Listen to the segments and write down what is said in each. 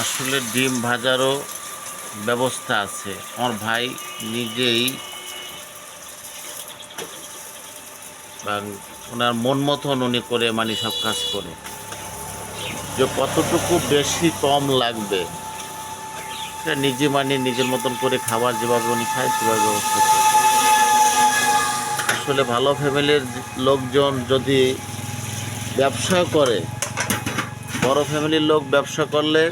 আসলে ডিম ভাজারও ব্যবস্থা আছে। আমার ভাই নিজেই ওনার মন মতন উনি করে মানে সব কাজ করে। যে কতটুকু বেশি কম লাগবে, সেটা নিজে মানে নিজের মতন করে খাবার যেভাবে উনি খায় সেভাবে ব্যবস্থা করে। আসলে ভালো ফ্যামিলির লোকজন যদি ব্যবসা করে, বড় ফ্যামিলির লোক ব্যবসা করলে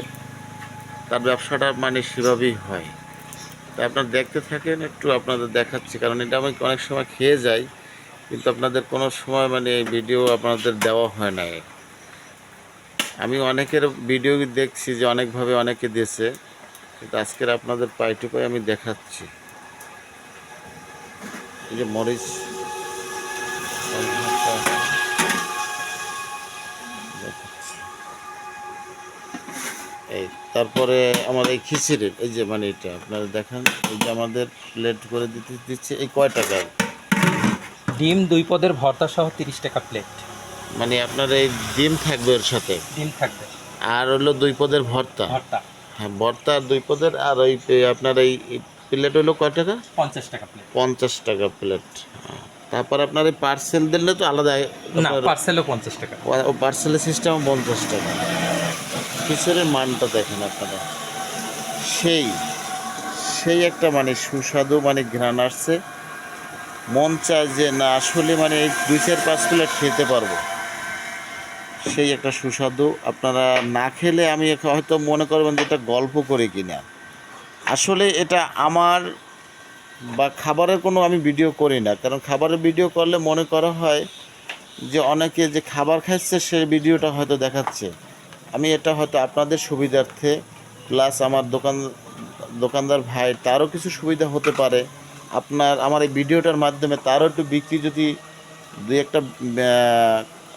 তার ব্যবসাটা মানে সেভাবেই হয়। তাই আপনারা দেখতে থাকেন, একটু আপনাদের দেখাচ্ছি, কারণ এটা আমি অনেক সময় খেয়ে যাই, কিন্তু আপনাদের কোনো সময় মানে এই ভিডিও আপনাদের দেওয়া হয় না আমি অনেকের ভিডিও দেখছি যে অনেকভাবে অনেকে দিয়েছে, কিন্তু আজকের আপনাদের পাই টু পাই আমি দেখাচ্ছি। এই যে মরিচ। তারপরে আমার এই খিচুড়ির এই যে মানে এটা আপনারা দেখেন এই যে আমাদের প্লেট করে দিতে দিচ্ছে এই কয় টাকার ডিম দুই পদের ভর্তা সহ তিরিশ টাকা প্লেট মানে আপনার এই ডিম থাকবে ওর সাথে? ডিম থাকবে। আর হলো দুই পদের ভর্তা? ভর্তা। হ্যাঁ ভর্তা আর দুই পদের আর ওই এই আপনার এই প্লেট হলো কয় টাকা? পঞ্চাশ টাকা প্লেট পঞ্চাশ টাকা প্লেট তারপর আপনার এই পার্সেল দিলে তো আলাদা না পার্সেলও পঞ্চাশ টাকা। ও পার্সেলের সিস্টেম পঞ্চাশ টাকা। খিচুড়ির মানটা দেখেন আপনারা। সেই সেই একটা মানে সুস্বাদু মানে ঘ্রাণ আসছে। মন চায় যে না, আসলে মানে এই দুই চার পাঁচ প্লেট খেতে পারব। সেই একটা সুস্বাদু। আপনারা না খেলে আমি হয়তো মনে করবেন যে এটা গল্প করে কিনা। আসলে এটা আমার বা খাবারের কোনো আমি ভিডিও করি না। কারণ খাবারের ভিডিও করলে মনে করা হয় যে অনেকে যে খাবার খাচ্ছে সেই ভিডিওটা হয়তো দেখাচ্ছে। আমি এটা হয়তো আপনাদের সুবিধার্থে প্লাস আমার দোকান, দোকানদার ভাই, তারও কিছু সুবিধা হতে পারে। আপনার, আমার এই ভিডিওটার মাধ্যমে তারও একটু বিক্রি যদি দুই একটা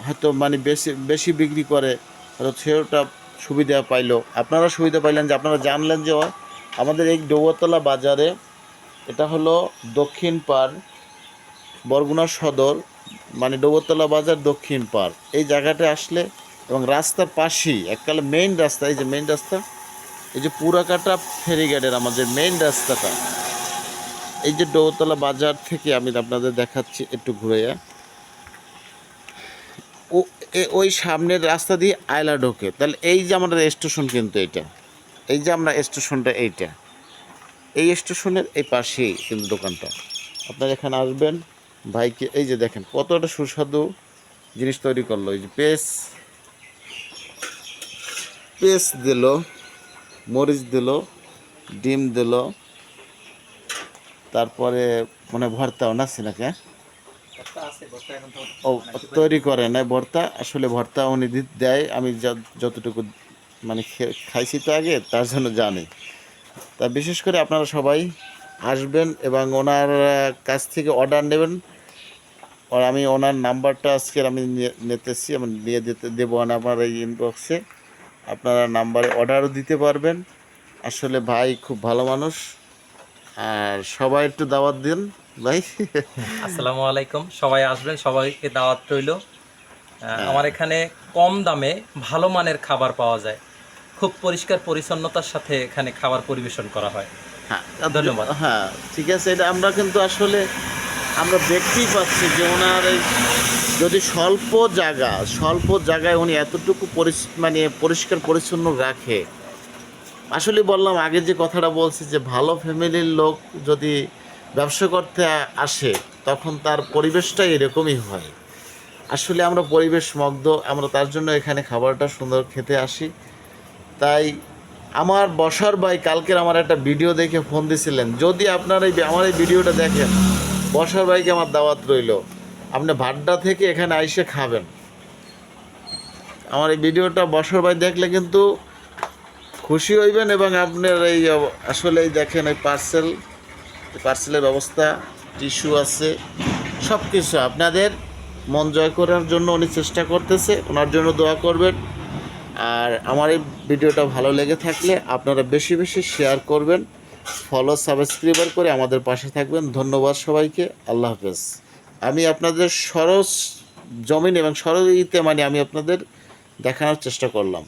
হয়তো মানে বেশি বেশি বিক্রি করে, হয়তো সেটা সুবিধা পাইলো। আপনারা সুবিধা পাইলেন যে, আপনারা জানলেন যে, আমাদের এই ডৌবতলা বাজারে এটা হলো দক্ষিণ পাড়, বরগুনা সদর মানে ডৌবতলা বাজার দক্ষিণ পাড়। এই জায়গাটা আসলে এবং রাস্তার পাশেই, এককালে মেইন রাস্তা, এই যে মেইন রাস্তা, এই যে পুরাকাটা ফেরিঘাটের আমাদের মেইন রাস্তাটা, এই যে ডৌতলা বাজার থেকে আমি আপনাদের দেখাচ্ছি একটু ঘুরে। ও ওই সামনের রাস্তা দিয়ে আয়লা ঢোকে। তাহলে এই যে আমাদের স্টেশন কিন্তু এইটা, এই যে আমরা স্টেশনটা এইটা, এই স্টেশনের এই পাশেই কিন্তু দোকানটা। আপনারা এখানে আসবেন, ভাইকে, এই যে দেখেন কতটা সুস্বাদু জিনিস তৈরি করল, এই যে পেস্ট পেস্ট দিল মরিচ দিল ডিম দিল তারপরে মানে ভর্তাও না সিনাকে? হ্যাঁ? ও তৈরি করে না ভর্তা আসলে ভর্তা উনি দেয় আমি যতটুকু মানে খাইছি তো আগে তার জন্য জানি। তা বিশেষ করে আপনারা সবাই আসবেন এবং ওনার কাছ থেকে অর্ডার নেবেন। আর আমি ওনার নাম্বারটা আজকে আমি নিতেছি আমি নিয়ে দিতে দেবো না আমার এই ইনবক্সে আপনারা নাম্বারে অর্ডারও দিতে পারবেন। আসলে ভাই খুব ভালো মানুষ। আর সবাই একটু দাওয়াত দিন ভাই। আসসালামু আলাইকুম। সবাই আসবেন সবাইকে দাওয়াত রইল। আমার এখানে কম দামে ভালো মানের খাবার পাওয়া যায়। খুব পরিষ্কার পরিচ্ছন্নতার সাথে এখানে খাবার পরিবেশন করা হয়। হ্যাঁ। ধন্যবাদ। হ্যাঁ ঠিক আছে। এটা আমরা কিন্তু আসলে আমরা দেখতেই পাচ্ছি যে ওনার যদি স্বল্প জায়গা, স্বল্প জায়গায় উনি এতটুকু মানে পরিষ্কার পরিচ্ছন্ন রাখে, আসলে বললাম, আগে যে কথাটা বলছি যে ভালো ফ্যামিলির লোক যদি ব্যবসা করতে আসে, তখন তার পরিবেশটা এরকমই হয়। আসলে আমরা পরিবেশ মগ্ধ, আমরা তার জন্য এখানে খাবারটা সুন্দর খেতে আসি। তাই আমার বসার ভাই কালকের আমার একটা ভিডিও দেখে ফোন দিছিলেন। যদি আপনার এই, আমার এই ভিডিওটা দেখেন বসার ভাইকে আমার দাওয়াত রইল। আপনি ভাড্ডা থেকে এখানে আইসে খাবেন। আমার এই ভিডিওটা বসার ভাই দেখলে কিন্তু খুশি হইবেন এবং আপনার এই আসলে দেখেন এই পার্সেল পার্সেলের ব্যবস্থা টিস্যু আছে সব কিছু আপনাদের মন জয় করার জন্য উনি চেষ্টা করতেছে, ওনার জন্য দোয়া করবেন। আর আমার এই ভিডিওটা ভালো লেগে থাকলে আপনারা বেশি বেশি শেয়ার করবেন। ফলো সাবস্ক্রাইবার করে আমাদের পাশে থাকবেন। ধন্যবাদ সবাইকে। আল্লাহ হাফেজ। আমি আপনাদের সরস জমিন এবং সরইতে মানে আমি আপনাদের দেখানোর চেষ্টা করলাম।